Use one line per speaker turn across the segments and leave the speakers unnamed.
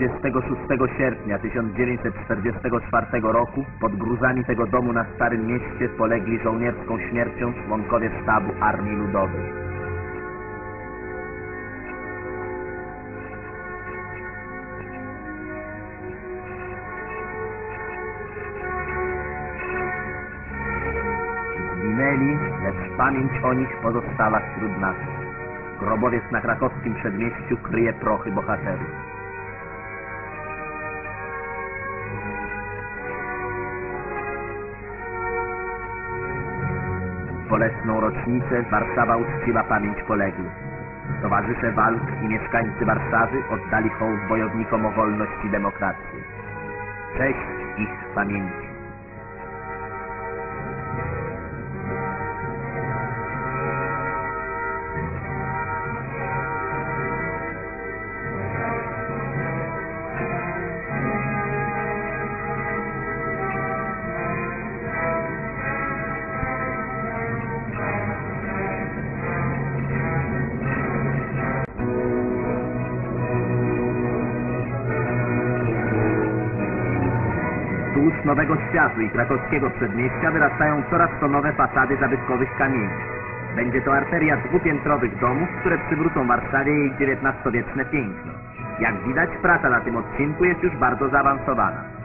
26 sierpnia 1944 roku pod gruzami tego domu na Starym Mieście polegli żołnierską śmiercią członkowie sztabu Armii Ludowej. Zginęli, lecz pamięć o nich pozostała wśród nas. Grobowiec na krakowskim przedmieściu kryje prochy bohaterów. Bolesną rocznicę Warszawa uczciła pamięć poległych. Towarzysze walk i mieszkańcy Warszawy oddali hołd bojownikom o wolność i demokrację. Cześć ich pamięci. Wzdłuż Nowego Światu i krakowskiego przedmieścia wyrastają coraz to nowe fasady zabytkowych kamieni. Będzie to arteria dwupiętrowych domów, które przywrócą Warszawie jej XIX-wieczne piękno. Jak widać, praca na tym odcinku jest już bardzo zaawansowana.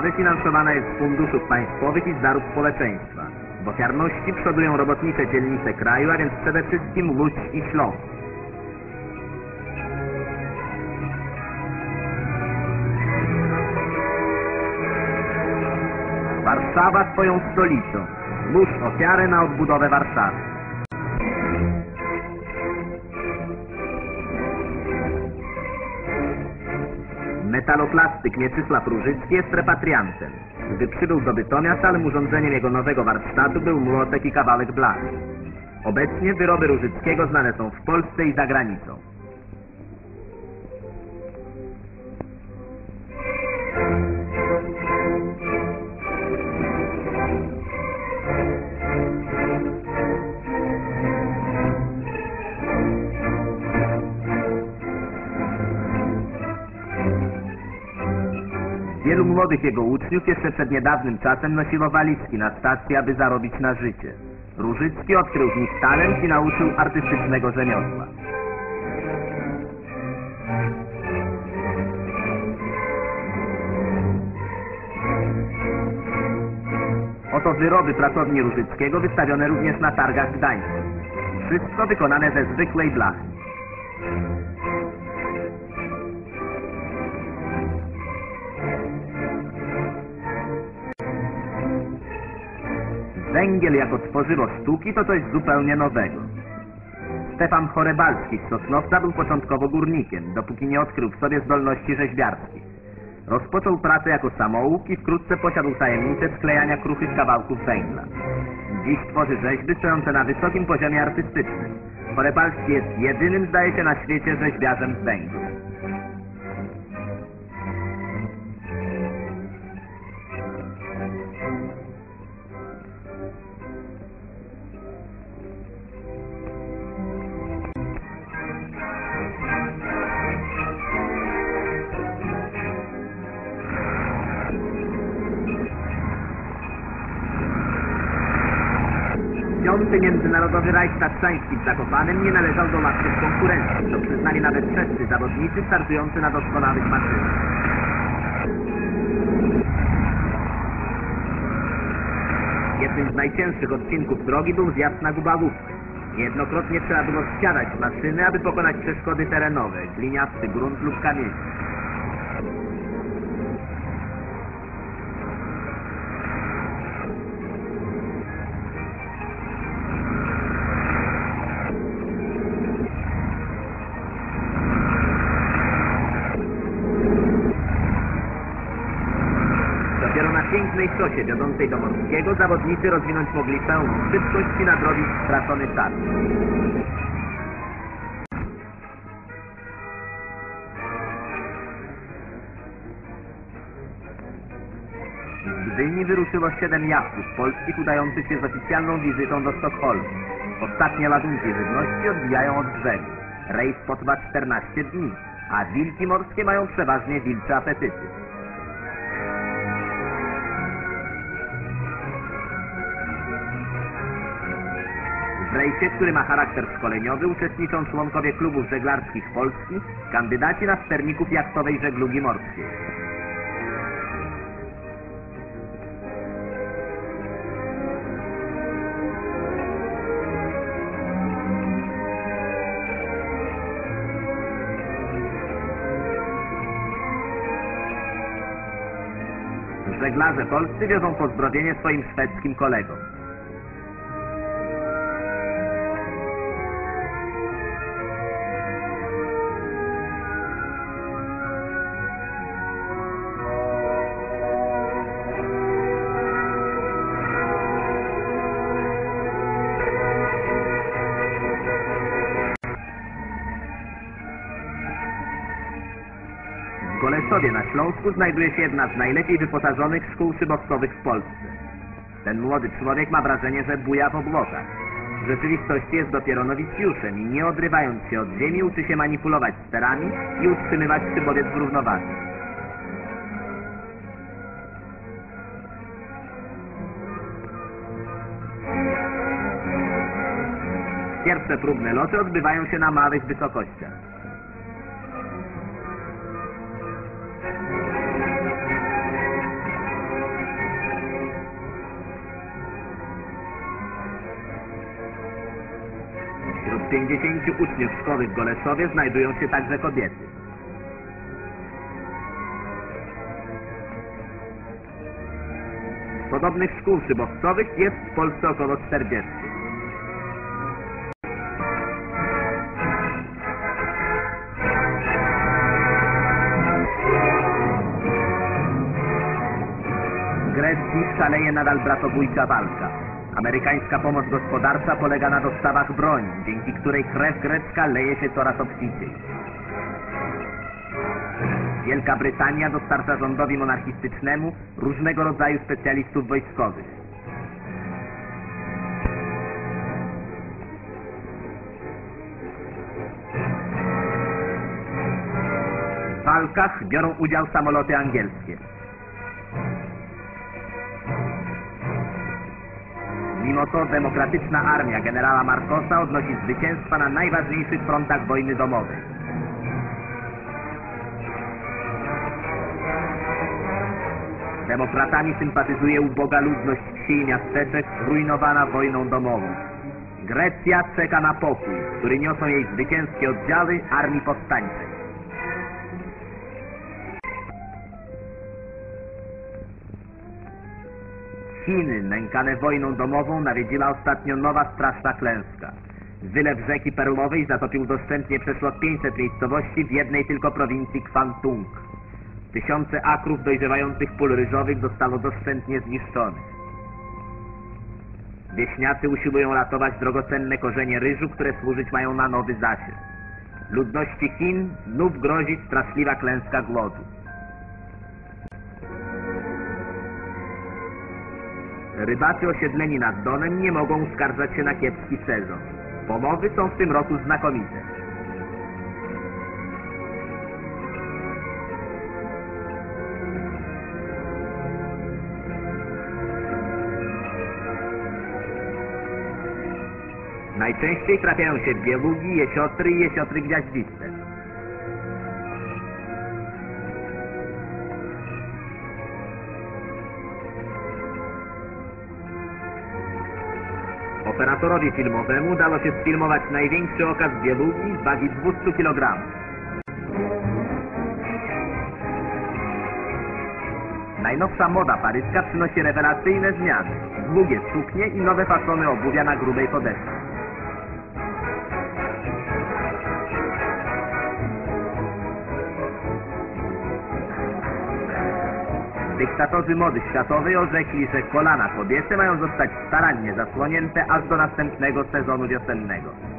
Odbudowa Warszawy finansowana jest z funduszów państwowych i z darów społeczeństwa. W ofiarności przodują robotnicze dzielnice kraju, a więc przede wszystkim Łódź i Śląsk. Warszawa swoją stolicą. Złóż ofiarę na odbudowę Warszawy. Metaloplastyk Mieczysław Różycki jest repatriantem. Gdy przybył do Bytomia, całym urządzeniem jego nowego warsztatu był młotek i kawałek blachy. Obecnie wyroby Różyckiego znane są w Polsce i za granicą. Wielu młodych jego uczniów jeszcze przed niedawnym czasem nosiło walizki na stację, aby zarobić na życie. Różycki odkrył w nich talent i nauczył artystycznego rzemiosła. Oto wyroby pracowni Różyckiego wystawione również na targach gdańskich. Wszystko wykonane ze zwykłej blachy. Węgiel jako tworzywo sztuki to coś zupełnie nowego. Stefan Chorebalski z Sosnowca był początkowo górnikiem, dopóki nie odkrył w sobie zdolności rzeźbiarskich. Rozpoczął pracę jako samouk i wkrótce posiadł tajemnicę sklejania kruchych kawałków węgla. Dziś tworzy rzeźby stojące na wysokim poziomie artystycznym. Chorebalski jest jedynym, zdaje się, na świecie rzeźbiarzem węgla. Piąty Międzynarodowy Rajs Tatrzański w Zakopanem nie należał do łatwych konkurencji. To przyznali nawet wszyscy zawodnicy startujący na doskonałych maszynach. Jednym z najcięższych odcinków drogi był zjazd na Gubałówkę. Niejednokrotnie trzeba było wsiadać w maszyny, aby pokonać przeszkody terenowe, gliniasty grunt lub kamienie. mętnej szosie wiodącej do Morskiego zawodnicy rozwinąć mogli pełną szybkość i nadrobić stracony czas. Gdyni wyruszyło siedem jachtów polskich udających się z oficjalną wizytą do Sztokholmu. Ostatnie ładunki żywności odbijają od brzegu. Rejs potrwa 14 dni, a wilki morskie mają przeważnie wilcze apetyty. W rejsie, który ma charakter szkoleniowy, uczestniczą członkowie klubów żeglarskich Polski, kandydaci na sterników jachtowej żeglugi morskiej. Żeglarze polscy wiozą pozdrowienie swoim szwedzkim kolegom. W Goleszowie na Śląsku znajduje się jedna z najlepiej wyposażonych szkół szybowcowych w Polsce. Ten młody człowiek ma wrażenie, że buja w obłokach. W rzeczywistości jest dopiero nowicjuszem i nie odrywając się od ziemi uczy się manipulować sterami i utrzymywać szybowiec w równowadze. Pierwsze próbne loty odbywają się na małych wysokościach. 50 uczniów szkoły w Goleszowie znajdują się także kobiety. Podobnych szkół szybowcowych jest w Polsce około 40. W Grecji szaleje nadal bratobójcza walka. Amerykańska pomoc gospodarcza polega na dostawach broni, dzięki której krew grecka leje się coraz obficiej. Wielka Brytania dostarcza rządowi monarchistycznemu różnego rodzaju specjalistów wojskowych. W walkach biorą udział samoloty angielskie. Mimo to demokratyczna armia generała Marcosa odnosi zwycięstwa na najważniejszych frontach wojny domowej. Demokratami sympatyzuje uboga ludność wsi i miasteczek zrujnowana wojną domową. Grecja czeka na pokój, który niosą jej zwycięskie oddziały armii powstańczej. Chiny, nękane wojną domową, nawiedziła ostatnio nowa straszna klęska. Wylew rzeki Perłowej zatopił doszczętnie przeszło 500 miejscowości w jednej tylko prowincji Kwantung. Tysiące akrów dojrzewających pól ryżowych zostało doszczętnie zniszczonych. Wieśniacy usiłują ratować drogocenne korzenie ryżu, które służyć mają na nowy zasiew. Ludności Chin znów grozi straszliwa klęska głodu. Rybacy osiedleni nad Donem nie mogą skarżać się na kiepski sezon. Pomowy są w tym roku znakomite. Najczęściej trafiają się bielugi, jesiotry i jesiotry gwiaździste. Operatorowi filmowemu udało się sfilmować największy okaz bielugi wagi 200 kg. Najnowsza moda paryska przynosi rewelacyjne zmiany. Długie suknie i nowe fasony obuwia na grubej podeszwie. Dyktatorzy mody światowej orzekli, że kolana kobiety mają zostać starannie zasłonięte aż do następnego sezonu wiosennego.